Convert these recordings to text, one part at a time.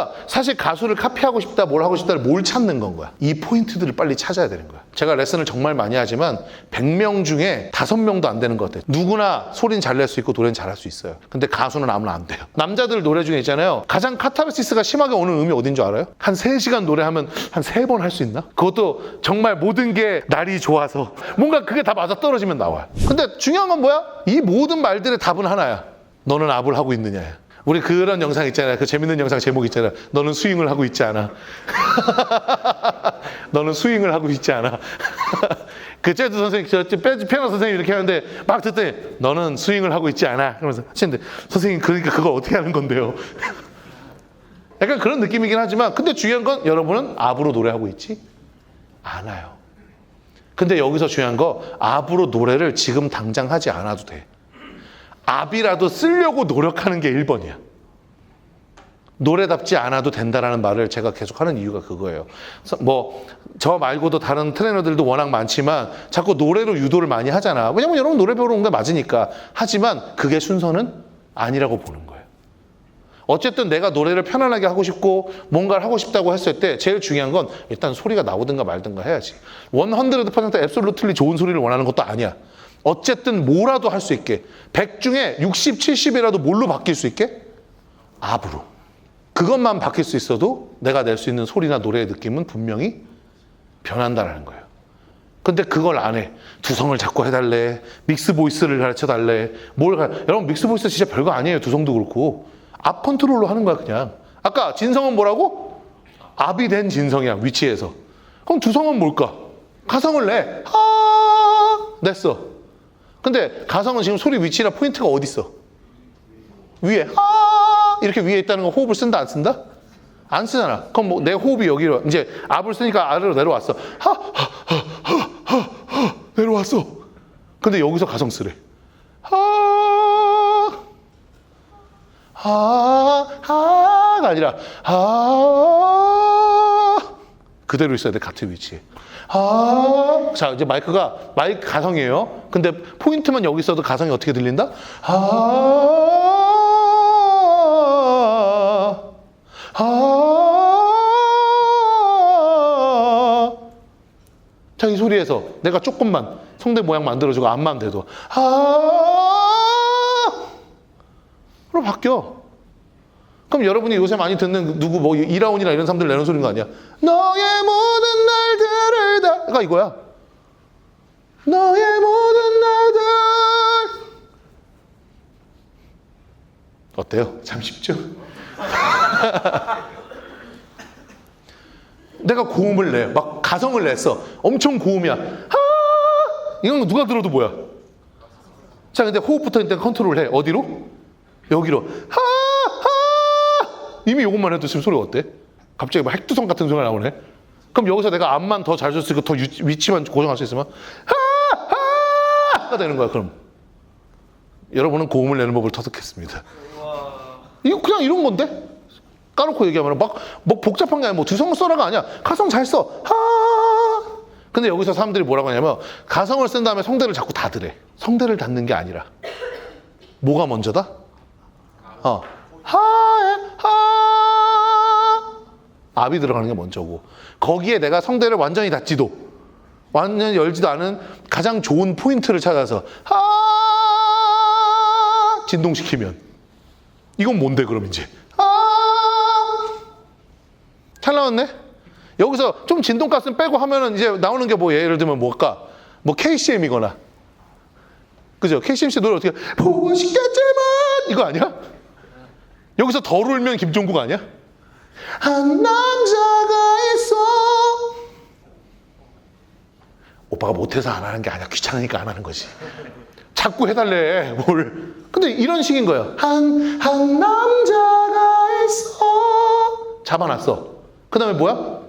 그러니까 사실 가수를 카피하고 싶다, 뭘 하고 싶다를 뭘 찾는 건 거야. 이 포인트들을 빨리 찾아야 되는 거야. 제가 레슨을 정말 많이 하지만 100명 중에 5명도 안 되는 것 같아요. 누구나 소리는 잘 낼 수 있고 노래는 잘 할 수 있어요. 근데 가수는 아무나 안 돼요. 남자들 노래 중에 있잖아요. 가장 카타르시스가 심하게 오는 음이 어딘 줄 알아요? 한 3시간 노래하면 한 3번 할 수 있나? 그것도 정말 모든 게 날이 좋아서 뭔가 그게 다 맞아 떨어지면 나와요. 근데 중요한 건 뭐야? 이 모든 말들의 답은 하나야. 너는 압을 하고 있느냐야. 우리 그런 영상 있잖아요. 그 재밌는 영상 제목 있잖아요. 너는 스윙을 하고 있지 않아. 너는 스윙을 하고 있지 않아. 그 재즈 선생님, 저 피아노 선생님 이렇게 하는데 막 듣더니 너는 스윙을 하고 있지 않아. 그러면서 하시는데 선생님 그러니까 그걸 어떻게 하는 건데요? 약간 그런 느낌이긴 하지만 근데 중요한 건 여러분은 압으로 노래하고 있지 않아요. 근데 여기서 중요한 거 압으로 노래를 지금 당장 하지 않아도 돼. 압이라도 쓰려고 노력하는 게 1번이야. 노래답지 않아도 된다라는 말을 제가 계속 하는 이유가 그거예요. 뭐, 저 말고도 다른 트레이너들도 워낙 많지만 자꾸 노래로 유도를 많이 하잖아. 왜냐면 여러분 노래 배우러 온 게 맞으니까. 하지만 그게 순서는 아니라고 보는 거예요. 어쨌든 내가 노래를 편안하게 하고 싶고 뭔가를 하고 싶다고 했을 때 제일 중요한 건 일단 소리가 나오든가 말든가 해야지. 100% 앱솔루틀리 좋은 소리를 원하는 것도 아니야. 어쨌든 뭐라도 할 수 있게 100 중에 60, 70이라도 뭘로 바뀔 수 있게? 압으로. 그것만 바뀔 수 있어도 내가 낼 수 있는 소리나 노래의 느낌은 분명히 변한다라는 거예요. 근데 그걸 안 해. 두성을 자꾸 해달래. 믹스 보이스를 가르쳐 달래. 뭘 가... 여러분 믹스 보이스 진짜 별거 아니에요. 두성도 그렇고. 앞 컨트롤로 하는 거야 그냥. 아까 진성은 뭐라고? 압이 된 진성이야 위치에서. 그럼 두성은 뭘까? 가성을 내. 아 냈어. 근데 가성은 지금 소리 위치나 포인트가 어디 있어? 위에. 아 이렇게 위에 있다는 건 호흡을 쓴다 안 쓴다? 안 쓰잖아. 그럼 뭐 내 호흡이 여기로 이제 압을 쓰니까 아래로 내려왔어. 하, 하, 하, 하, 하, 하 내려왔어. 근데 여기서 가성 쓰래. 하, 하, 하가 아니라 하 그대로 있어야 돼 같은 위치에. 하, 자 이제 마이크가 마이크 가성이에요. 근데 포인트만 여기 있어도 가성이 어떻게 들린다? 하. 하. 자, 이 소리에서 내가 조금만 성대 모양 만들어주고 앞만 돼도 하. 로 바뀌어. 그럼 여러분이 요새 많이 듣는 누구 뭐 이라온이나 이런 사람들 내는 소리인 거 아니야? 너의 모든 날들을 다. 그러니까 이거야. 너의 모든 날들. 어때요? 참 쉽죠? 내가 고음을 내. 막 가성을 냈어. 엄청 고음이야. 하! 이건 누가 들어도 뭐야? 자, 근데 호흡부터 일단 컨트롤 해. 어디로? 여기로. 하! 하! 이미 이것만 해도 지금 소리가 어때? 갑자기 막 핵두성 같은 소리가 나오네. 그럼 여기서 내가 앞만 더잘 줬으니까 더 유- 위치만 고정할 수 있으면 하! 하가 되는 거야, 그럼. 여러분은 고음을 내는 법을 터득했습니다. 이거 그냥 이런 건데? 까놓고 얘기하면 막, 뭐 복잡한 게 아니라 뭐 두성 써라가 아니야. 가성 잘 써. 하. 근데 여기서 사람들이 뭐라고 하냐면 가성을 쓴 다음에 성대를 자꾸 닫으래. 성대를 닫는 게 아니라 뭐가 먼저다? 어. 하에 하. 압이 들어가는 게 먼저고 거기에 내가 성대를 완전히 닫지도 완전히 열지도 않은 가장 좋은 포인트를 찾아서 하 진동시키면. 이건 뭔데 그럼 이제? 아! 잘 나왔네? 여기서 좀 진동가스 빼고 하면은 이제 나오는 게 뭐 예를 들면 뭘까? 뭐 KCM이거나. 그죠? KCMC 노래 어떻게 보고 싶겠지만! 이거 아니야? 여기서 덜 울면 김종국 아니야? 한 남자가 있어 오빠가 못해서 안 하는 게 아니야 귀찮으니까 안 하는 거지. 자꾸 해달래 뭘. 근데 이런 식인 거예요. 한, 한 남자가 있어. 잡아놨어. 그 다음에 뭐야?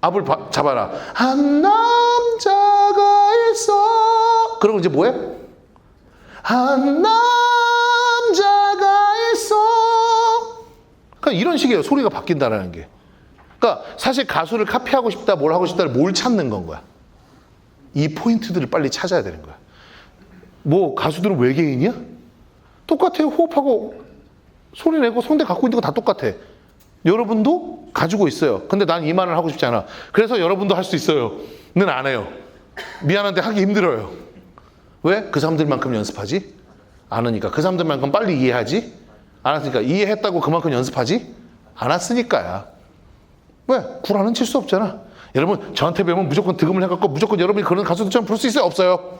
압을 바- 잡아라. 한 남자가 있어. 그러고 이제 뭐해? 한 남자가 있어. 그러니까 이런 식이에요. 소리가 바뀐다라는 게. 그러니까 사실 가수를 카피하고 싶다 뭘 하고 싶다를 뭘 찾는 건 거야 이 포인트들을 빨리 찾아야 되는 거야 뭐 가수들은 외계인이야? 똑같아요. 호흡하고 소리 내고 성대 갖고 있는 거 다 똑같아. 여러분도 가지고 있어요. 근데 난 이 말을 하고 싶지 않아. 그래서 여러분도 할 수 있어요. 는 안 해요. 미안한데 하기 힘들어요. 왜? 그 사람들만큼 연습하지? 않으니까. 그 사람들만큼 빨리 이해하지? 않았으니까. 이해했다고 그만큼 연습하지? 않았으니까야. 왜? 구라는 칠 수 없잖아. 여러분, 저한테 배우면 무조건 득음을 해갖고 무조건 여러분이 그런 가수들처럼 부를 수 있어요? 없어요?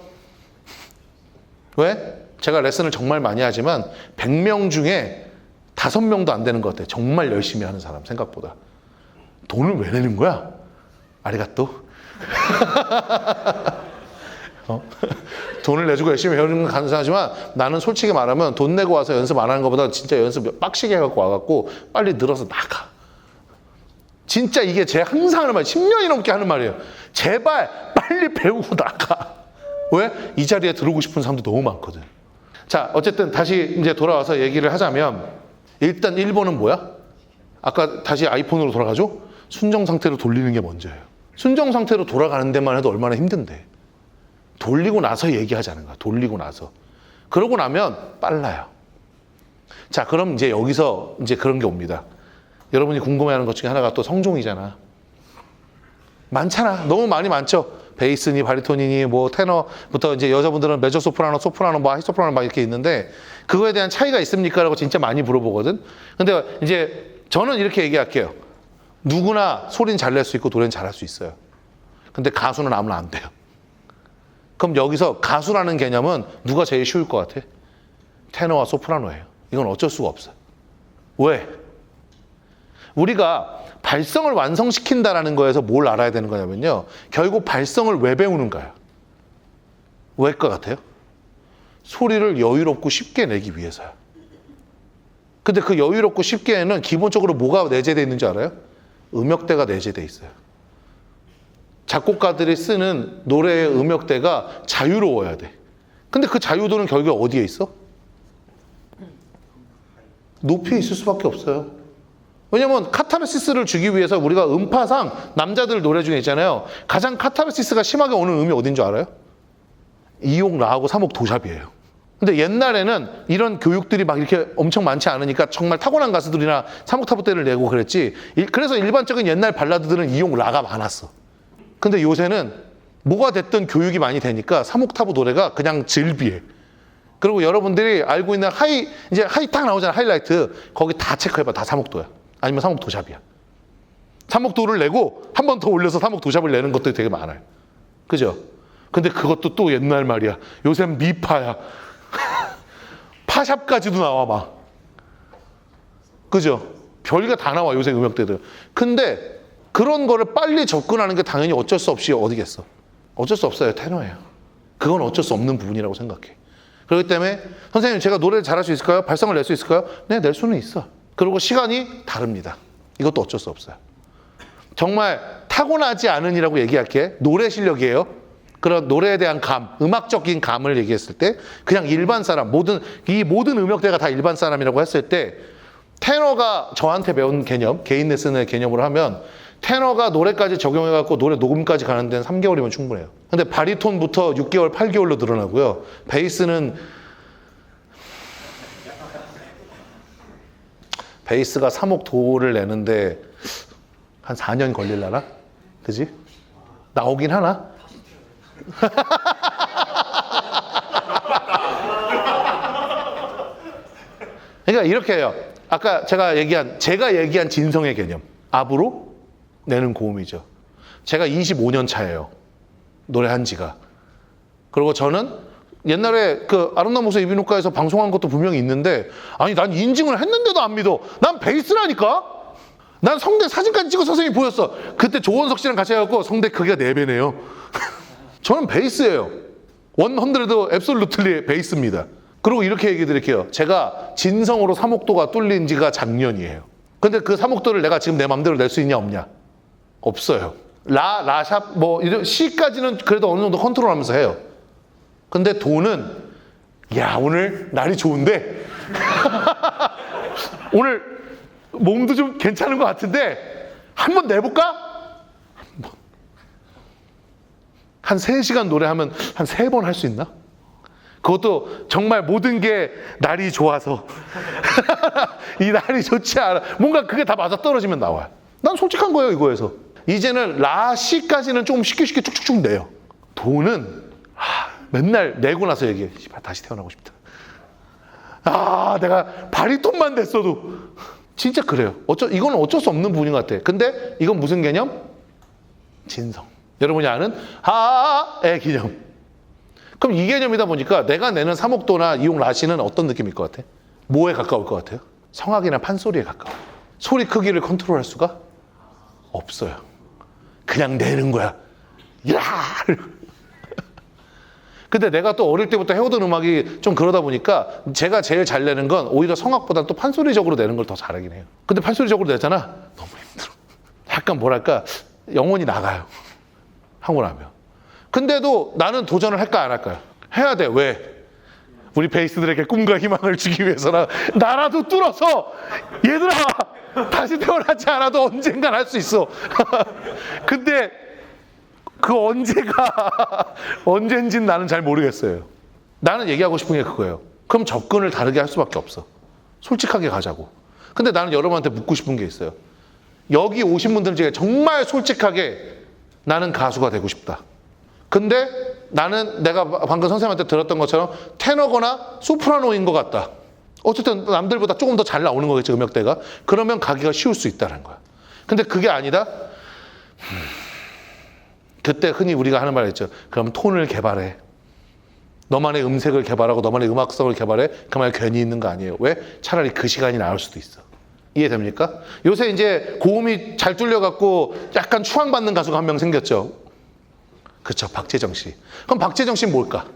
왜? 제가 레슨을 정말 많이 하지만 100명 중에 5명도 안 되는 것 같아요. 정말 열심히 하는 사람, 생각보다. 돈을 왜 내는 거야? 아리가또. 어? 돈을 내주고 열심히 배우는 건 감사하지만 나는 솔직히 말하면 돈 내고 와서 연습 안 하는 것보다 진짜 연습 빡시게 해갖고 와갖고 빨리 늘어서 나가. 진짜 이게 제 항상 하는 말, 10년이 넘게 하는 말이에요. 제발 빨리 배우고 나가. 왜? 이 자리에 들어오고 싶은 사람도 너무 많거든. 자, 어쨌든 다시 이제 돌아와서 얘기를 하자면 일단 1번은 뭐야? 아까 다시 아이폰으로 돌아가죠? 순정 상태로 돌리는 게 먼저예요. 순정 상태로 돌아가는 데만 해도 얼마나 힘든데. 돌리고 나서 얘기하자는 거야. 돌리고 나서. 그러고 나면 빨라요. 자, 그럼 이제 여기서 이제 그런 게 옵니다. 여러분이 궁금해하는 것 중에 하나가 또 성종이잖아. 많잖아. 너무 많이 많죠. 베이스니 바리톤이니 뭐 테너부터 이제 여자분들은 메저 소프라노, 소프라노, 뭐 하이 소프라노 막 이렇게 있는데 그거에 대한 차이가 있습니까라고 진짜 많이 물어보거든. 근데 이제 저는 이렇게 얘기할게요. 누구나 소리는 잘 낼 수 있고 노래는 잘할 수 있어요. 근데 가수는 아무나 안 돼요. 그럼 여기서 가수라는 개념은 누가 제일 쉬울 것 같아? 테너와 소프라노예요. 이건 어쩔 수가 없어요. 왜? 우리가 발성을 완성시킨다라는 거에서 뭘 알아야 되는 거냐면요. 결국 발성을 왜 배우는가요? 왜일 것 같아요? 소리를 여유롭고 쉽게 내기 위해서요. 근데 그 여유롭고 쉽게는 기본적으로 뭐가 내재되어 있는 줄 알아요? 음역대가 내재되어 있어요. 작곡가들이 쓰는 노래의 음역대가 자유로워야 돼. 근데 그 자유도는 결국 어디에 있어? 높이에 있을 수밖에 없어요. 왜냐면 카타르시스를 주기 위해서 우리가 음파상 남자들 노래 중에 있잖아요. 가장 카타르시스가 심하게 오는 음이 어딘 줄 알아요? 이옥 라하고 삼옥 도샵이에요. 근데 옛날에는 이런 교육들이 막 이렇게 엄청 많지 않으니까 정말 타고난 가수들이나 삼옥타브대를 내고 그랬지. 일- 그래서 일반적인 옛날 발라드들은 이옥 라가 많았어. 근데 요새는 뭐가 됐든 교육이 많이 되니까 삼옥타브 노래가 그냥 즐비해. 그리고 여러분들이 알고 있는 하이 이제 하이 딱 나오잖아 하이라이트 거기 다 체크해봐 다 삼옥도야 아니면 삼옥도샵이야 삼옥도를 내고 한 번 더 올려서 삼옥도샵을 내는 것들이 되게 많아요 그죠? 근데 그것도 또 옛날 말이야 요새는 미파야 파샵까지도 나와 막 그죠? 별게 다 나와 요새 음역대들 근데 그런 거를 빨리 접근하는 게 당연히 어쩔 수 없이 어디겠어 어쩔 수 없어요 테너예요 그건 어쩔 수 없는 부분이라고 생각해 그렇기 때문에 선생님 제가 노래를 잘할 수 있을까요? 발성을 낼 수 있을까요? 네, 낼 수는 있어. 그리고 시간이 다릅니다. 이것도 어쩔 수 없어요. 정말 타고나지 않은이라고 얘기할게. 노래 실력이에요. 그런 노래에 대한 감, 음악적인 감을 얘기했을 때 그냥 일반 사람, 모든 이 모든 음역대가 다 일반 사람이라고 했을 때 테너가 저한테 배운 개념, 개인 레슨의 개념으로 하면 테너가 노래까지 적용해갖고 노래 녹음까지 가는 데는 3개월이면 충분해요. 근데 바리톤부터 6개월, 8개월로 늘어나고요. 베이스는 베이스가 3억 도를 내는데 한 4년 걸릴라나? 그지? 나오긴 하나? 그러니까 이렇게 해요. 아까 제가 얘기한 제가 얘기한 진성의 개념. 압으로 내는 고음이죠. 제가 25년 차예요. 노래한 지가. 그리고 저는 옛날에 그 아름다운 목소리 이비인후과에서 방송한 것도 분명히 있는데 아니 난 인증을 했는데도 안 믿어. 난 베이스라니까. 난 성대 사진까지 찍어 선생님이 보였어. 그때 조원석 씨랑 같이 해갖고 성대 크기가 4배네요. 저는 베이스예요. 원헌드레드 앱솔루틀리 베이스입니다. 그리고 이렇게 얘기 드릴게요. 제가 진성으로 3억도가 뚫린 지가 작년이에요. 근데 그 3억도를 내가 지금 내 맘대로 낼 수 있냐 없냐? 없어요. 라, 라샵, 뭐, 이런 C까지는 그래도 어느 정도 컨트롤 하면서 해요. 근데 돈은, 야, 오늘 날이 좋은데? 오늘 몸도 좀 괜찮은 것 같은데? 한번 내볼까? 한 3시간 노래하면 한 3번 할 수 있나? 그것도 정말 모든 게 날이 좋아서 이 날이 좋지 않아. 뭔가 그게 다 맞아 떨어지면 나와요. 난 솔직한 거예요 이거에서. 이제는 라시까지는 조금 쉽게 쉽게 쭉쭉쭉 내요. 돈은 하, 맨날 내고 나서 얘기해. 씨발 다시 태어나고 싶다. 아 내가 바리톤만 됐어도 진짜 그래요. 어쩌 이건 어쩔 수 없는 부분인 것 같아. 근데 이건 무슨 개념? 진성. 여러분이 아는 하의 개념. 그럼 이 개념이다 보니까 내가 내는 3억도나 이용 라시는 어떤 느낌일 것 같아? 뭐에 가까울 것 같아요? 성악이나 판소리에 가까워. 소리 크기를 컨트롤할 수가 없어요. 그냥 내는 거야. 야! 근데 내가 또 어릴 때부터 해오던 음악이 좀 그러다 보니까 제가 제일 잘 내는 건 오히려 성악보다 또 판소리적으로 내는 걸 더 잘하긴 해요. 근데 판소리적으로 내잖아? 너무 힘들어. 약간 뭐랄까, 영혼이 나가요. 하고 나면. 근데도 나는 도전을 할까 안 할까요? 해야 돼. 왜? 우리 베이스들에게 꿈과 희망을 주기 위해서는 나라도 뚫어서 얘들아 다시 태어나지 않아도 언젠간 할 수 있어. 근데 그 언제가 언젠진 나는 잘 모르겠어요. 나는 얘기하고 싶은 게 그거예요. 그럼 접근을 다르게 할 수밖에 없어. 솔직하게 가자고. 근데 나는 여러분한테 묻고 싶은 게 있어요. 여기 오신 분들 중에 정말 솔직하게 나는 가수가 되고 싶다. 근데 나는 내가 방금 선생님한테 들었던 것처럼 테너거나 소프라노인 것 같다. 어쨌든 남들보다 조금 더 잘 나오는 거겠지, 음역대가. 그러면 가기가 쉬울 수 있다는 거야. 근데 그게 아니다? 음, 그때 흔히 우리가 하는 말 있죠. 그럼 톤을 개발해. 너만의 음색을 개발하고 너만의 음악성을 개발해. 그 말 괜히 있는 거 아니에요. 왜? 차라리 그 시간이 나을 수도 있어. 이해됩니까? 요새 이제 고음이 잘 뚫려갖고 약간 추앙받는 가수가 한 명 생겼죠. 그쵸, 박재정 씨. 그럼 박재정 씨는 뭘까?